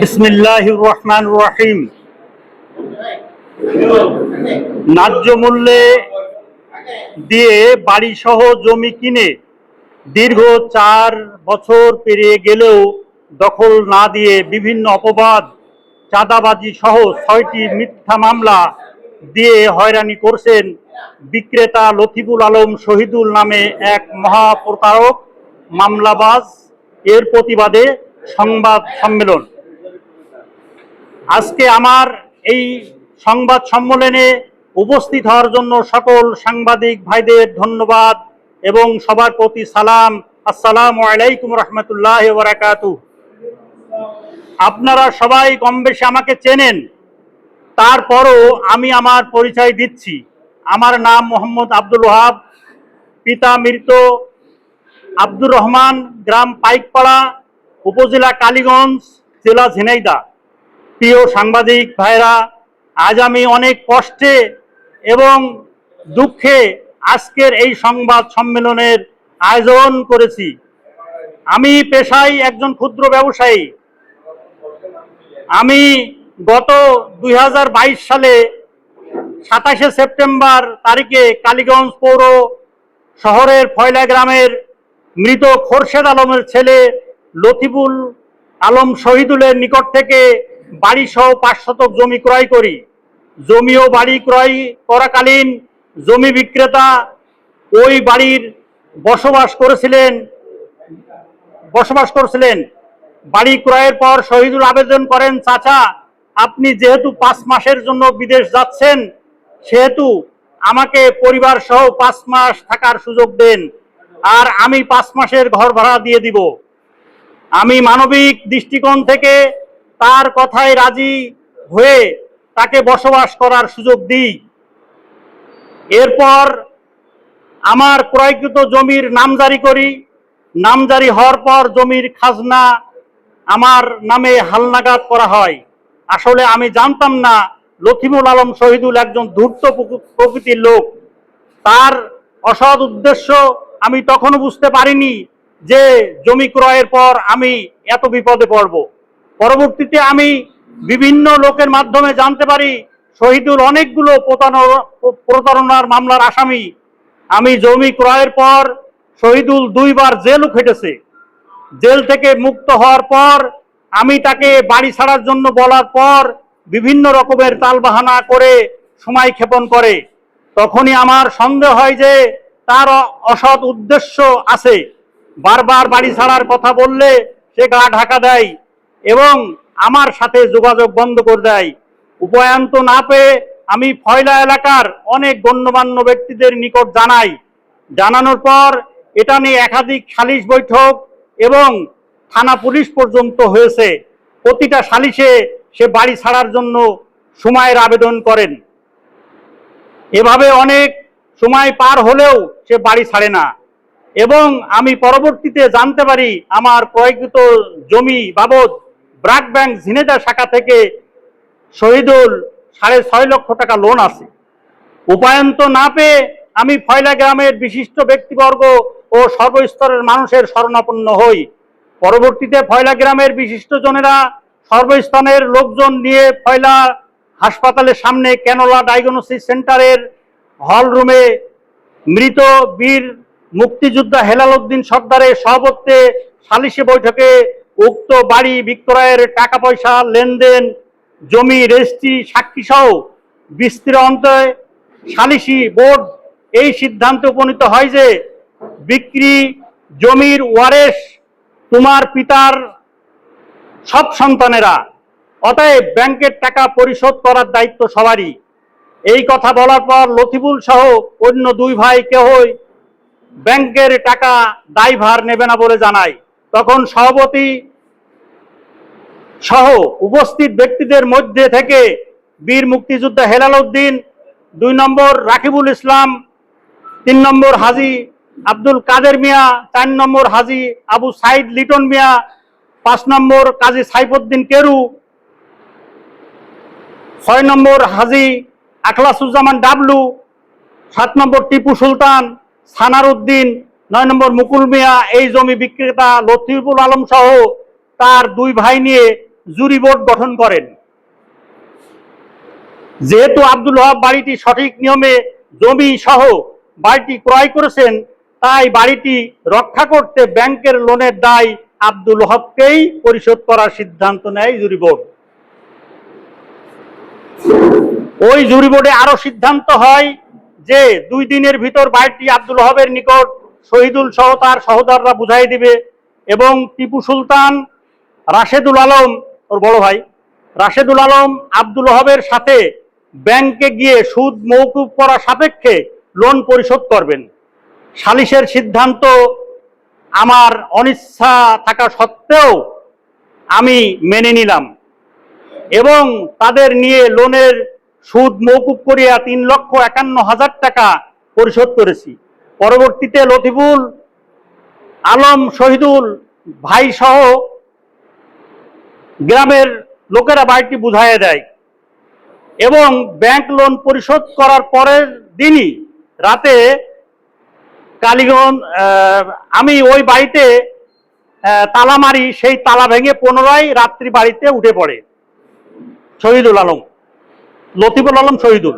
বিসমিল্লাহ রহমান রহিম। ন্যায্য মূল্যে দিয়ে বাড়ি সহ জমি কিনে দীর্ঘ চার বছর পেরিয়ে গেলেও দখল না দিয়ে বিভিন্ন অপবাদ, চাঁদাবাজি সহ ছয়টি মিথ্যা মামলা দিয়ে হয়রানি করছেন বিক্রেতা লতিফুল আলম শহীদুল নামে এক মহাপ্রতারক মামলাবাজ। এর প্রতিবাদে সংবাদ সম্মেলন। আজকে আমার এই সংবাদ সম্মেলনে উপস্থিত হওয়ার জন্য সকল সাংবাদিক ভাইদের ধন্যবাদ এবং সবার প্রতি সালাম। আসসালামু আলাইকুম রহমতুল্লাহ বারাকাতু। আপনারা সবাই কম বেশি আমাকে চেনেন। তারপরও আমি আমার পরিচয় দিচ্ছি। আমার নাম মোহাম্মদ আব্দুল ওহাব পিতা মৃত আব্দুর রহমান, গ্রাম পাইকপাড়া, উপজেলা কালীগঞ্জ, জেলা ঝিনাইদা প্রিয় সাংবাদিক ভাইরা, আজ আমি অনেক কষ্টে এবং দুঃখে আজকের এই সংবাদ সম্মেলনের আয়োজন করেছি। আমি পেশায় একজন ক্ষুদ্র ব্যবসায়ী। আমি গত দুই হাজার বাইশ সালে সাতাশে সেপ্টেম্বর তারিখে কালীগঞ্জ পৌর শহরের ফয়লা গ্রামের মৃত খোরশেদ আলমের ছেলে লতিফুল আলম শহীদুলের নিকট থেকে বাড়ি সহ পাঁচ শতক জমি ক্রয় করি। জমি ও বাড়ি ক্রয় করাকালীন জমি বিক্রেতা ওই বাড়ির বসবাস করেছিলেন, বসবাস করছিলেন। বাড়ি ক্রয়ের পর শহীদুল আবেদন করেন, চাচা, আপনি যেহেতু পাঁচ মাসের জন্য বিদেশ যাচ্ছেন, সেহেতু আমাকে পরিবার সহ পাঁচ মাস থাকার সুযোগ দেন, আর আমি পাঁচ মাসের ঘর ভাড়া দিয়ে দিব। আমি মানবিক দৃষ্টিকোণ থেকে তার কথায় রাজি হয়ে তাকে বসবাস করার সুযোগ দিই। এরপর আমার ক্রয়কৃত জমির নামজারি করি। নামজারি হওয়ার পর জমির খাজনা আমার নামে হালনাগাদ করা হয়। আসলে আমি জানতাম না লথিমুল আলম শহীদুল একজন ধূর্ত প্রকৃতির লোক। তার অসৎ উদ্দেশ্য আমি তখনও বুঝতে পারিনি যে জমি ক্রয়ের পর আমি এত বিপদে পড়ব। পরবর্তীতে আমি বিভিন্ন লোকের মাধ্যমে জানতে পারি শহীদুল অনেকগুলো প্রতারণা- প্রতারণার মামলার আসামি। আমি জমি ক্রয়ের পর শহীদুল দুইবার জেলও খেটেছে। জেল থেকে মুক্ত হওয়ার পর আমি তাকে বাড়ি ছাড়ার জন্য বলার পর বিভিন্ন রকমের তালবাহানা করে সময় ক্ষেপণ করে। তখনই আমার সন্দেহ হয় যে তার অসৎ উদ্দেশ্য আছে। বারবার বাড়ি ছাড়ার কথা বললে সে গা ঢাকা দেয়। এবং আমার সাথে যোগাযোগ বন্ধ করে দেয়। উপায়ন্ত না পেয়ে আমি ফয়লা এলাকার অনেক গণ্যমান্য ব্যক্তিদের নিকট জানাই। জানানোর পর এটা নিয়ে একাধিক সালিশ বৈঠক এবং থানা পুলিশ পর্যন্ত হয়েছে। প্রতিটা সালিশে সে বাড়ি ছাড়ার জন্য সময়ের আবেদন করেন। এভাবে অনেক সময় পার হলেও সে বাড়ি ছাড়ে না। এবং আমি পরবর্তীতে জানতে পারি আমার ক্রয়কৃত জমি বাবদ ব্রাক ব্যাংক ঝিনেদা শাখা থেকে শহীদুল সাড়ে ছয় লক্ষ টাকা লোন আছে। উপায়ন্ত না পেয়ে আমি ফয়লা গ্রামের বিশিষ্ট ব্যক্তিবর্গ ও সর্বস্তরের মানুষের শরণাপন্ন হই। পরবর্তীতে ফয়লা গ্রামের বিশিষ্ট জনেরা সর্বস্তরের লোকজন নিয়ে ফয়লা হাসপাতালের সামনে ক্যানোলা ডায়াগনোসিস সেন্টারের হল রুমে মৃত বীর মুক্তিযোদ্ধা হেলাল উদ্দিন সর্দারের সভাপত্যে সালিশি বৈঠকে উক্ত বাড়ি বিক্রয়ের টাকা পয়সা লেনদেন, জমি, রেজিস্ট্রি সাক্ষী সহ বিস্তৃত সালিশি বোর্ড এই সিদ্ধান্তে উপনীত হয় যে বিক্রি, জমির ওয়ারেস, তোমার পিতার সব সন্তানেরা। অতএব ব্যাংকের টাকা পরিশোধ করার দায়িত্ব সবারই। এই কথা বলার পর লতিফুল সহ অন্য দুই ভাই কেহই ব্যাংকের টাকা দায়ভার নেবে না বলে জানায়। তখন সভাপতি সহ উপস্থিত ব্যক্তিদের মধ্যে থেকে বীর মুক্তিযোদ্ধা হেলাল উদ্দিন, দুই নম্বর রাকিবুল ইসলাম, তিন নম্বর হাজি আব্দুল কাদের মিয়া, চার নম্বর হাজি আবু সাইদ লিটন মিয়া, পাঁচ নম্বর কাজী সাইফুদ্দিন কেরু, ছয় নম্বর হাজি আখলাসুজ্জামান ডাবলু, সাত নম্বর টিপু সুলতান, সানার উদ্দিন নয় নম্বর মুকুল মিয়া, এই জমি বিক্রেতা লতিফুল আলম সহ তার দুই ভাই নিয়ে জুরি বোর্ড গঠন করেন। যেহেতু আব্দুল ওহাব বাড়িটি সঠিক নিয়মে জমি সহ বাড়িটি ক্রয় করেছেন, তাই বাড়িটি রক্ষা করতে ব্যাংকের লোনের দায় আব্দুল ওহাবকেই পরিশোধ করার সিদ্ধান্ত নেয় জুরি বোর্ড। ওই জুরি বোর্ডে আরও সিদ্ধান্ত হয় যে দুই দিনের ভিতর বাড়িটি আব্দুল হবের নিকট শহীদুল সহ তার সহোদররা বুঝাই দিবে এবং টিপু সুলতান, রাশেদুল আলম, ওর বড় ভাই, রাশেদুল আলম আব্দুল ওহাবের সাথে ব্যাংকে গিয়ে সুদ মৌকুব করা সাপেক্ষে লোন পরিশোধ করবেন। সালিশের সিদ্ধান্ত আমার অনিচ্ছা থাকা সত্ত্বেও আমি মেনে নিলাম এবং তাদের নিয়ে লোনের সুদ মৌকুব করিয়া তিন লক্ষ একান্ন হাজার টাকা পরিশোধ করেছি। পরবর্তীতে লতিফুল আলম শহীদুল ভাই সহ গ্রামের লোকেরা বাড়িটি বুঝাইয়া দেয় এবং ব্যাংক লোন পরিশোধ করার পরের দিনই রাতে কালীগঞ্জ আমি ওই বাড়িতে তালা মারি, সেই তালা ভেঙে পুনরায় রাত্রি বাড়িতে উঠে পড়ে শহীদুল আলম, লতিফুল আলম শহীদুল।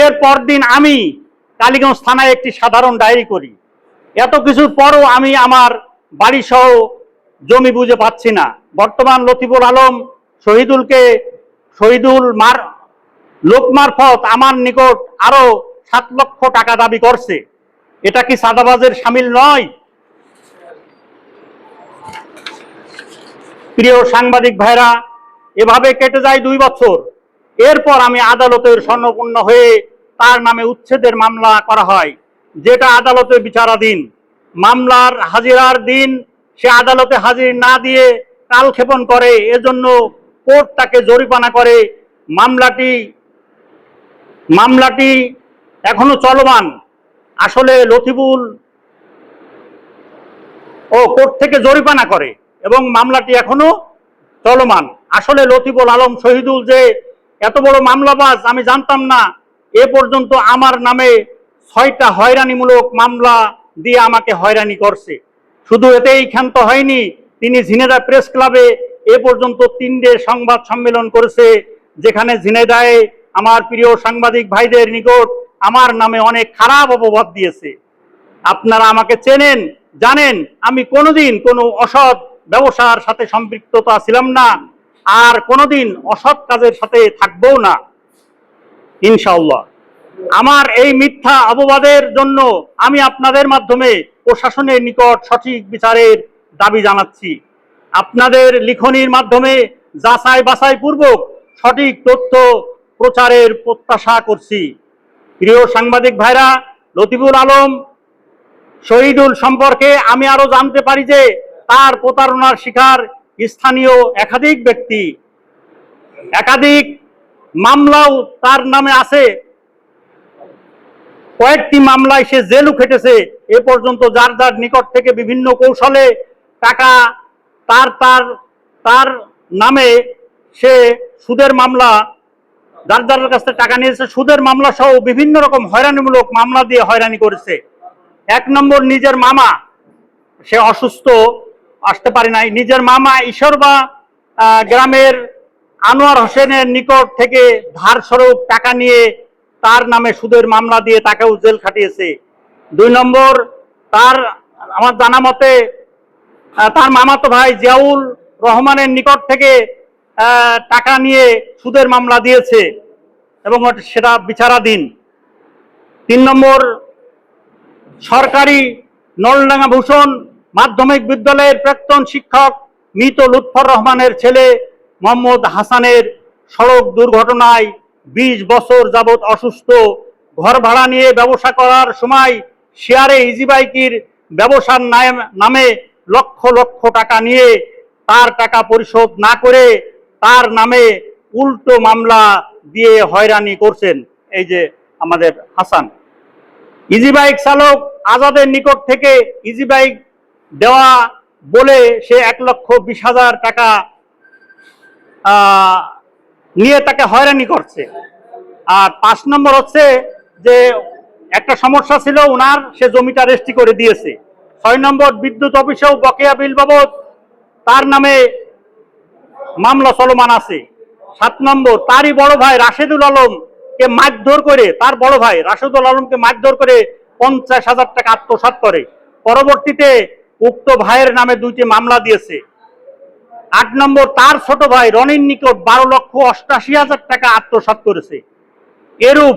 এর পরদিন আমি কালীগঞ্জ থানায় একটি সাধারণ ডায়েরি করি। এত কিছুর পরও আমি আমার বাড়ি সহ জমি বুঝে পাচ্ছি না। বর্তমান লতিফুল আলম শহীদুলকে, শহীদুল মার, লোক মারফত আমার নিকট আরও সাত লক্ষ টাকা দাবি করছে। এটা কি সাদাবাজের সামিল নয়? প্রিয় সাংবাদিক ভাইরা, এভাবে কেটে যায় দুই বছর। এরপর আমি আদালতের স্বর্ণপূর্ণ হয়ে তার নামে উচ্ছেদের মামলা করা হয়, যেটা আদালতে বিচারাধীন। মামলার হাজিরার দিন সে আদালতে হাজির না দিয়ে কালক্ষেপণ করে, এজন্য কোর্ট তাকে জরিমানা করে। মামলাটি মামলাটি এখনও চলমান। আসলে লতিফুল ও কোর্ট থেকে জরিমানা করে এবং মামলাটি এখনও চলমান। আসলে লতিফুল আলম শহীদুল যে এত বড় মামলাবাজ, আমি জানতাম না। এ পর্যন্ত আমার নামে ছয়টা হয়রানিমূলক মামলা দিয়ে আমাকে হয়রানি করছে। শুধু এতেই ক্ষান্ত হয়নি, তিনি ঝিনেদা প্রেস ক্লাবে এ পর্যন্ত তিনটে সংবাদ সম্মেলন করেছে, যেখানে ঝিনেদায় আমার প্রিয় সাংবাদিক ভাইদের নিকট আমার নামে অনেক খারাপ অপবাদ দিয়েছে। আপনারা আমাকে চেনেন, জানেন, আমি কোনোদিন কোনো অসৎ ব্যবসার সাথে সম্পৃক্ততা ছিলাম না, আর কোনোদিন অসৎ কাজের সাথে থাকবও না। ইনশাআল্লাহ। আমার এই মিথ্যা অপবাদের জন্য আমি আপনাদের মাধ্যমে প্রশাসনের নিকট সঠিক বিচারের দাবি জানাচ্ছি। আপনাদের লিখনির মাধ্যমে যাচাই বাছাই পূর্বক সঠিক তথ্য প্রচারের প্রত্যাশা করছি। প্রিয় সাংবাদিক ভাইরা, লতিফুল আলম শহীদুল সম্পর্কে আমি আরও জানতে পারি যে তার প্রতারণার শিকার স্থানীয় একাধিক ব্যক্তি। একাধিক মামলাও তার নামে আছে। কয়েকটি মামলায় সে জেলও খেটেছে। এ পর্যন্ত যার যার নিকট থেকে বিভিন্ন কৌশলে টাকা তার তার তার নামে সে সুদের মামলা যার কাছ থেকে টাকা নিয়েছে সুদের মামলা সহ বিভিন্ন রকম হয়রানিমূলক মামলা দিয়ে হয়রানি করেছে। এক নম্বর নিজের মামা। সে অসুস্থ আসতে পারে নাই। নিজের মামা ঈশ্বরবা আহ, গ্রামের আনোয়ার হোসেনের নিকট থেকে ধার স্বরূপ টাকা নিয়ে তার নামে সুদের মামলা দিয়ে তাকেও জেল খাটিয়েছে। দুই নম্বর, তার, আমার জানা মতে তার মামাতো ভাই জিয়াউল রহমানের নিকট থেকে টাকা নিয়ে সুদের মামলা দিয়েছে এবং সেটা বিচারাধীন। তিন নম্বর, সরকারি নলডাঙ্গা ভূষণ মাধ্যমিক বিদ্যালয়ের প্রাক্তন শিক্ষক মৃত লুৎফর রহমানের ছেলে মোহাম্মদ হাসানের সড়ক দুর্ঘটনায় ২০ বছর যাবৎ অসুস্থ, ঘর ভাড়া নিয়ে ব্যবসা করার সময় শেয়ারে ইজি বাইকের ব্যবসার নামে লক্ষ লক্ষ টাকা নিয়ে তার টাকা পরিশোধ না করে তার নামে উল্টো মামলা দিয়ে হয়রানি করছেন এই যে আমাদের হাসান। ইজিবাইক চালক আজাদের নিকট থেকে ইজিবাইক দেওয়া বলে সে এক লক্ষ বিশ হাজার টাকা নিয়ে তাকে হয়রানি করছে। আর পাঁচ নম্বর হচ্ছে যে একটা সমস্যা ছিল ওনার সে জমিটা রেস্টি করে দিয়েছে। ছয় নম্বর, বিদ্যুৎ অফিসেও বকেয়া বিল বাবদ তার নামে মামলা চলমান আছে। সাত নম্বর, তারই বড় ভাই রাশেদুল আলম কে মারধর করে, তার বড় ভাই রাশেদুল আলমকে মারধর করে পঞ্চাশ হাজার টাকা আত্মসাৎ করে। পরবর্তীতে উক্ত ভাইয়ের নামে দুইটি মামলা দিয়েছে। আট নম্বর, তার ছোট ভাই রনির নিকট বারো লক্ষ অষ্টাশি হাজার টাকা আত্মসাৎ করেছে। এরূপ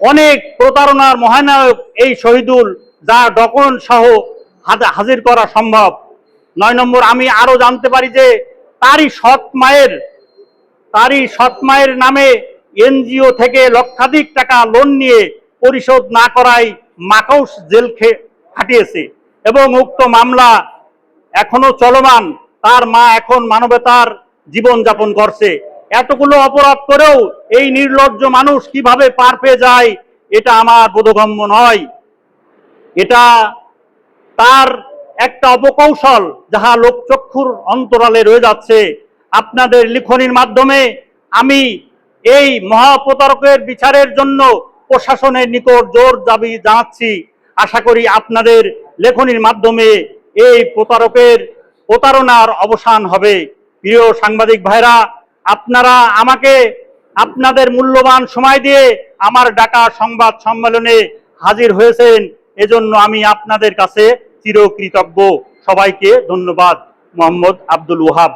অনেক প্রতারণার মহানায়ক এই শহীদুল, যা ডকুমেন্ট সহ হাজির করা সম্ভব। নয় নম্বর, আমি আরও জানতে পারি যে তারই সৎ মায়ের, তারই সৎ মায়ের নামে এনজিও থেকে লক্ষাধিক টাকা লোন নিয়ে পরিশোধ না করায় মাকাউস জেল খে- খাটিয়েছে এবং উক্ত মামলা এখনও চলমান। তার মা এখন মানবতার জীবন যাপন করছে। এতগুলো অপরাধ করেও এই নির্লজ্জ মানুষ কীভাবে পার পেয়ে যায়, এটা আমার বোধগম্য নয়। এটা তার একটা অপকৌশল যাহা লোকচক্ষুর অন্তরালে রয়ে যাচ্ছে। আপনাদের লিখনির মাধ্যমে আমি এই মহাপ্রতারকের বিচারের জন্য প্রশাসনের নিকট জোর দাবি জানাচ্ছি। আশা করি আপনাদের লেখনির মাধ্যমে এই প্রতারকের প্রতারণার অবসান হবে। প্রিয় সাংবাদিক ভাইরা, আপনারা আমাকে আপনাদের মূল্যবান সময় দিয়ে আমার ডাকা সংবাদ সম্মেলনে হাজির হয়েছেন, এজন্য আমি আপনাদের কাছে চিরকৃতজ্ঞ। সবাইকে ধন্যবাদ, মোহাম্মদ আব্দুল ওহাব